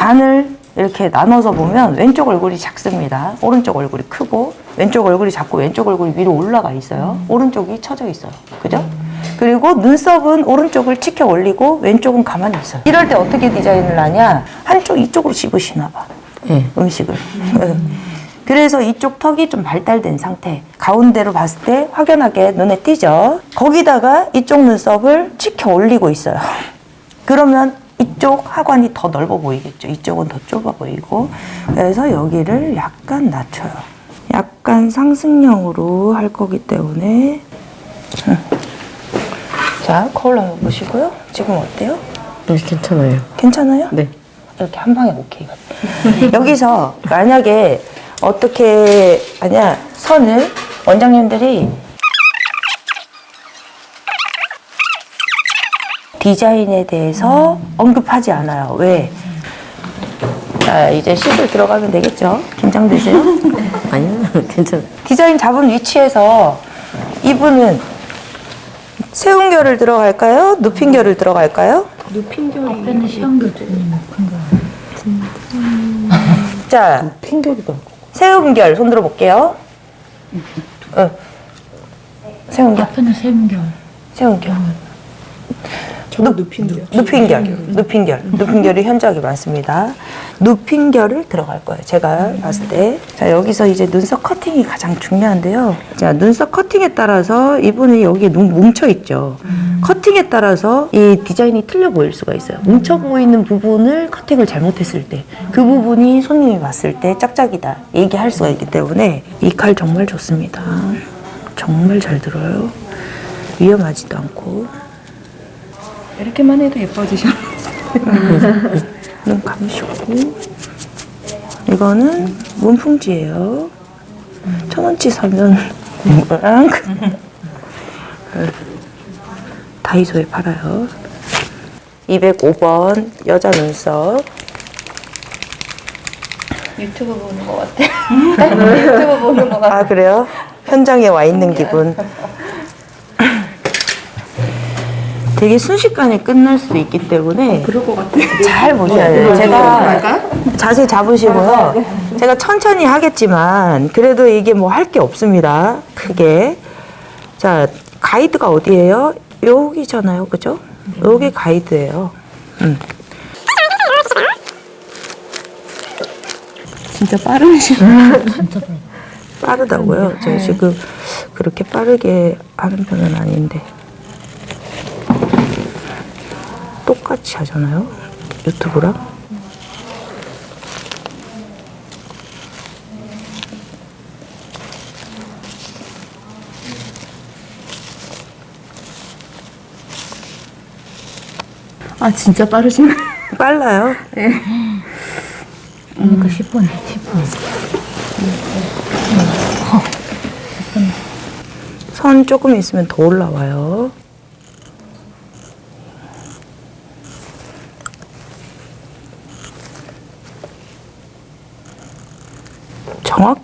반을 이렇게 나눠서 보면 왼쪽 얼굴이 작습니다. 오른쪽 얼굴이 크고 왼쪽 얼굴이 작고 왼쪽 얼굴이 위로 올라가 있어요. 오른쪽이 처져 있어요. 그죠? 그리고 눈썹은 오른쪽을 치켜 올리고 왼쪽은 가만히 있어요. 이럴 때 어떻게 디자인을 하냐? 한쪽 이쪽으로 씹으시나 봐. 음식을. 네. 그래서 이쪽 턱이 좀 발달된 상태. 가운데로 봤을 때 확연하게 눈에 띄죠. 거기다가 이쪽 눈썹을 치켜 올리고 있어요. 그러면 이쪽 하관이 더 넓어 보이겠죠. 이쪽은 더 좁아 보이고. 그래서 여기를 약간 낮춰요. 약간 상승형으로 할 거기 때문에. 음. 자, 한번 보시고요. 지금 어때요? 네, 괜찮아요. 괜찮아요? 네. 이렇게 한 방에 오케이가 돼. 여기서 만약에 어떻게 하냐 선을 원장님들이 디자인에 대해서 언급하지 않아요. 왜? 자 이제 시술 들어가면 되겠죠? 긴장되세요? 아니요, 괜찮아요. 디자인 잡은 위치에서 이분은 세운 결을 들어갈까요? 눕힌 결을 들어갈까요? 앞에는 시험도 좀자 핑계기도 하고. 세운 결 손 들어 볼게요. 응. 세운 결, 앞에는 세운결 세운 결. 저는 눕힌결. 눕힌결, 눕힌결, 눕힌결이 현저하게 많습니다. 눕힌결을 들어갈 거예요. 제가 봤을 때. 자, 여기서 이제 눈썹 커팅이 가장 중요한데요. 자, 눈썹 커팅에 따라서 이분이 여기에 눈 뭉쳐 있죠. 커팅에 따라서 이 디자인이 틀려 보일 수가 있어요. 뭉쳐 보이는 부분을 커팅을 잘못했을 때, 그 부분이 손님이 봤을 때 짝짝이다. 얘기할 수가 있기 때문에 이 칼 정말 좋습니다. 정말 잘 들어요. 위험하지도 않고. 이렇게만 해도 예뻐지셔. 눈 감으시고 이거는 문풍지예요. 천 원치 사면 이거랑 다이소에 팔아요. 205번 여자 눈썹. 유튜브 보는 것 같아 유튜브 보는 것 같아 아 그래요? 현장에 와 있는 기분. 되게 순식간에 끝날 수 있기 때문에 그럴 것 같아. 잘 보셔야 돼요. 제가 자세 잡으시고요. 제가 천천히 하겠지만 그래도 이게 뭐 할 게 없습니다. 크게. 자, 가이드가 어디예요? 여기잖아요. 그죠? 여기 가이드예요. 음. 진짜 빠르시네. 빠르다고요? 저 지금 그렇게 빠르게 하는 편은 아닌데. 똑같이 하잖아요? 유튜브랑? 아 진짜 빠르시네. 빨라요. 그러니까 10분 10분 선 조금 있으면 더 올라와요.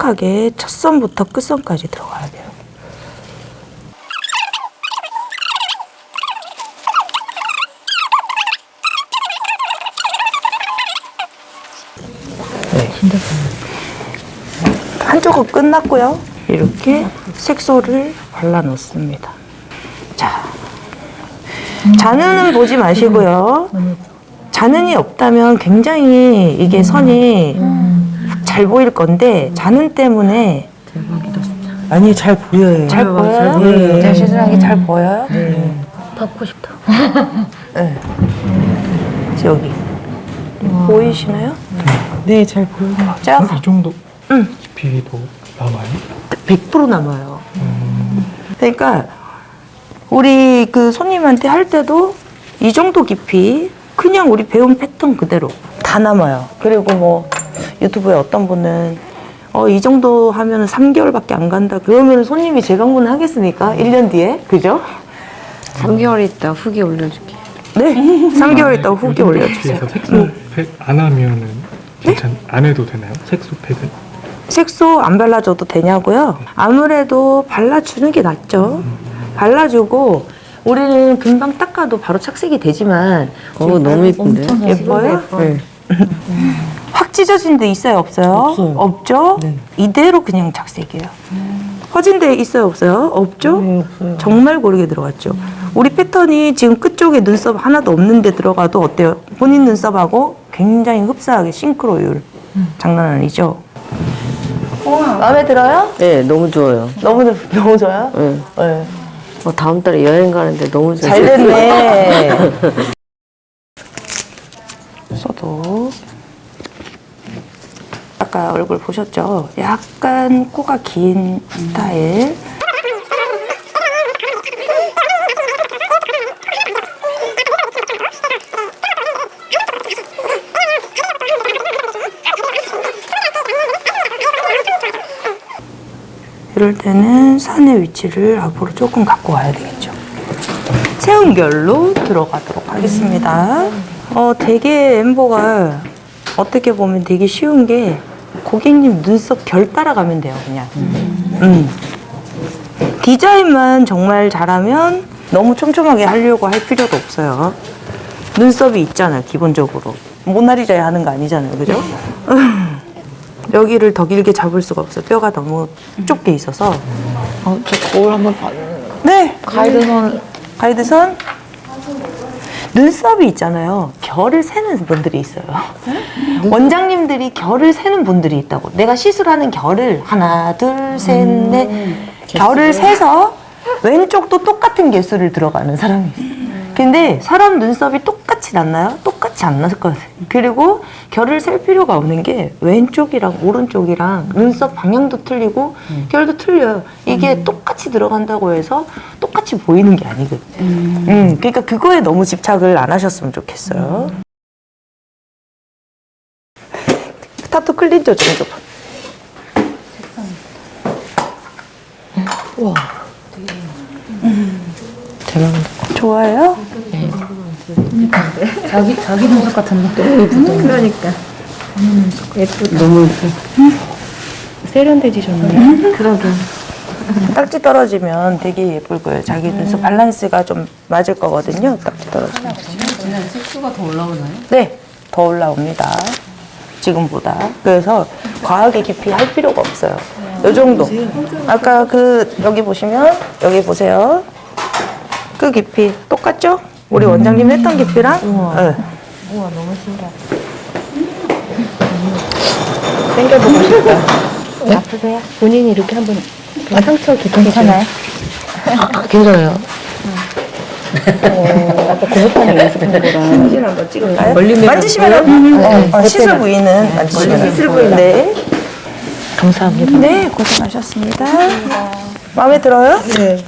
정확하게 첫 선부터 끝 선까지 들어가야 돼요. 진짜 한쪽은 끝났고요. 이렇게 색소를 발라 놓습니다. 자, 잔흔은 보지 마시고요. 잔흔이 없다면 굉장히 이게 선이 잘 보일 건데 잔흔 때문에 아니, 잘 보여요. 잘 보여요? 보여요. 제 시선하게 잘 보여요? 받고 싶다 네. 여기 보이시나요? 네, 잘 보여요. 자, 이 정도 깊이도 남아요? 100% 남아요. 그러니까 우리 그 손님한테 할 때도 이 정도 깊이 그냥 우리 배운 패턴 그대로 다 남아요. 그리고 뭐 유튜브에 어떤 분은 어, 이 정도 하면 3개월밖에 안 간다. 그러면 손님이 재방문 하겠습니까? 1년 뒤에? 그죠? 3개월 있다 후기 올려줄게. 네. 3개월 있다가 후기 올려주세요. 색소팩 안 하면은 괜찮 안 해도 되나요? 색소팩은? 색소 안 발라줘도 되냐고요? 아무래도 발라주는 게 낫죠. 발라주고 우리는 금방 닦아도 바로 착색이 되지만 어, 너무 예쁜데? 엄청 예뻐요? 네. 확 찢어진 데 있어요, 없어요? 없어요. 없죠? 네. 이대로 그냥 작색이에요. 퍼진 데 있어요, 없어요? 없죠? 네, 없어요. 정말 고르게 들어갔죠. 우리 패턴이 지금 끝쪽에 눈썹 하나도 없는데 들어가도 어때요? 본인 눈썹하고 굉장히 흡사하게 싱크로율. 장난 아니죠? 마음에 들어요? 네, 너무 좋아요. 너무 너무 좋아요? 네. 네. 어, 다음 달에 여행 가는데 너무 좋아요. 잘 됐네. 써도 아까 얼굴 보셨죠? 약간 코가 긴 스타일. 이럴 때는 산의 위치를 앞으로 조금 갖고 와야 되겠죠. 체온결로 들어가도록 하겠습니다. 어, 되게 엠보가 어떻게 보면 되게 쉬운 게 고객님 눈썹 결 따라가면 돼요, 그냥. 음. 디자인만 정말 잘하면 너무 촘촘하게 하려고 할 필요도 없어요. 눈썹이 있잖아요, 기본적으로. 모나리자에 하는 거 아니잖아요, 그죠? 여기를 더 길게 잡을 수가 없어요. 뼈가 너무 좁게 있어서. 어, 저 거울 한번 봐. 네. 가이드선. 가이드선. 눈썹이 있잖아요. 결을 세는 분들이 있어요. 원장님들이 결을 세는 분들이 있다고. 내가 시술하는 결을 하나, 둘, 셋, 넷. 결을 세서 왼쪽도 똑같은 개수를 들어가는 사람이 있어요. 근데 사람 눈썹이 똑같이 났나요? 똑같이 안 났을 것 같아요. 그리고 결을 셀 필요가 없는 게 왼쪽이랑 오른쪽이랑 눈썹 방향도 틀리고 결도 틀려요. 이게 똑같이 들어간다고 해서 똑같이 보이는 게 아니거든요. 음, 그러니까 그거에 너무 집착을 안 하셨으면 좋겠어요. 타투 클린저 좀 줘봐. 대박이다. 좋아요? 자기 자기 눈썹 같은데. 그러니까. 너무 세련돼지셨네. 딱지 떨어지면 되게 예쁠 거예요. 자기 눈썹 밸런스가 좀 맞을 거거든요. 딱지 떨어지면. 색수가 더 올라오나요? 네, 더 올라옵니다. 지금보다. 그래서 과하게 깊이 할 필요가 없어요. 요 정도. 아까 그 여기 보시면 여기 보세요. 그 깊이 똑같죠? 우리 원장님 했던 깊이랑. 네. 우와 너무 신기하다. 당겨보고 싶다. 아프세요? 본인이 이렇게 한번 상처 깊게 괜찮아요? 괜찮아요. 아까 고무판에 연습한 거랑 사진 한번 찍을까요? 만지시면 어, 어, 시술 부위는 만지시면 시술 부위 네. 감사합니다. 네, 고생하셨습니다. 마음에 들어요? 네.